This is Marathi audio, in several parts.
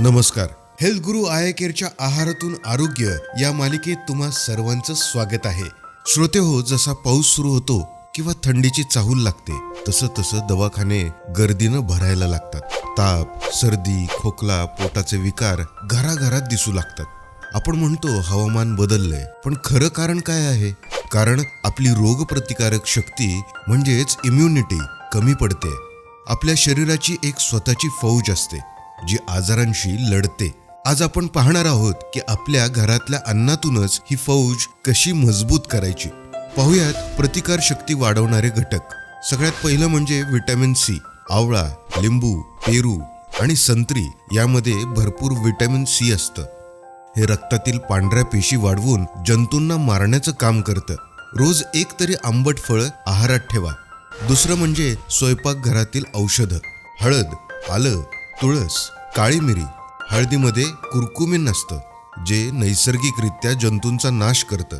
नमस्कार. हेल्थ गुरु आय केअरच्या आहारातून आरोग्य या मालिकेत तुम्हा सर्वांचं स्वागत आहे. श्रोते हो जसा पाऊस सुरू होतो किंवा थंडीची चाहूल लागते तसं तसं दवाखाने गर्दीनं भरायला लागतात. ताप सर्दी खोकला पोटाचे विकार घराघरात दिसू लागतात. आपण म्हणतो हवामान बदललंय पण खरं कारण काय आहे? कारण आपली रोगप्रतिकारक शक्ती म्हणजेच इम्युनिटी कमी पडते. आपल्या शरीराची एक स्वतःची फौज असते. जी आजारांशी लढते. आज आपण पाहणार आहोत की आपल्या घरातल्या अन्नातूनच ही फौज कशी मजबूत करायची. पाहुयात प्रतिकार शक्ती वाढवणारे घटक. सगळ्यात पहिलं म्हणजे व्हिटॅमिन सी आवळा लिंबू पेरू आणि संत्री यामध्ये भरपूर व्हिटॅमिन सी असतं. हे रक्तातील पांढऱ्या पेशी वाढवून जंतूंना मारण्याचं काम करतं. रोज एक तरी आंबट फळ आहारात ठेवा. दुसरं म्हणजे स्वयंपाकघरातील औषधं. हळद आलं तुळस काळी मिरी हळदीमध्ये कुरकुमिन असतं जे नैसर्गिकरित्या जंतूंचा नाश करतं.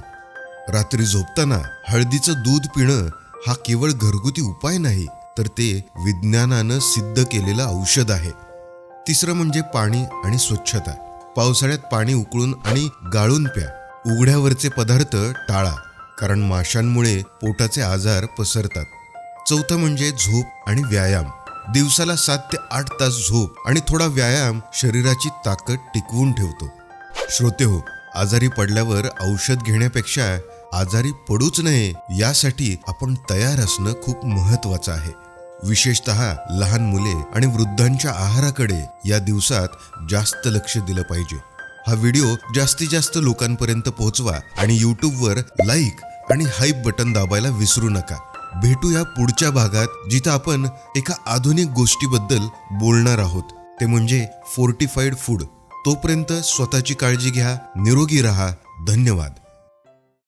रात्री झोपताना हळदीचं दूध पिणं हा केवळ घरगुती उपाय नाही तर ते विज्ञानानं सिद्ध केलेलं औषध आहे. तिसरं म्हणजे पाणी आणि स्वच्छता. पावसाळ्यात पाणी उकळून आणि गाळून प्या. उघड्यावरचे पदार्थ टाळा कारण माशांमुळे पोटाचे आजार पसरतात. चौथं म्हणजे झोप आणि व्यायाम. दिवसाला सात ते आठ तास झोप आणि थोडा व्यायाम शरीराची ताकद टिकवून ठेवतो. श्रोते हो आजारी पडल्यावर औषध घेण्यापेक्षा आजारी पडूच नये यासाठी आपण तयार असणं खूप महत्वाचं आहे. विशेषतः लहान मुले आणि वृद्धांच्या आहाराकडे या दिवसात जास्त लक्ष दिलं पाहिजे. हा व्हिडिओ जास्तीत जास्त लोकांपर्यंत पोहोचवा आणि यूट्यूबवर लाईक आणि हाईप बटन दाबायला विसरू नका. भेटूया पुढच्या भागात जिथं आपण एका आधुनिक गोष्टीबद्दल बोलणार आहोत. ते म्हणजे फोर्टिफाईड फूड तोपर्यंत स्वतःची काळजी घ्या निरोगी राहा. धन्यवाद.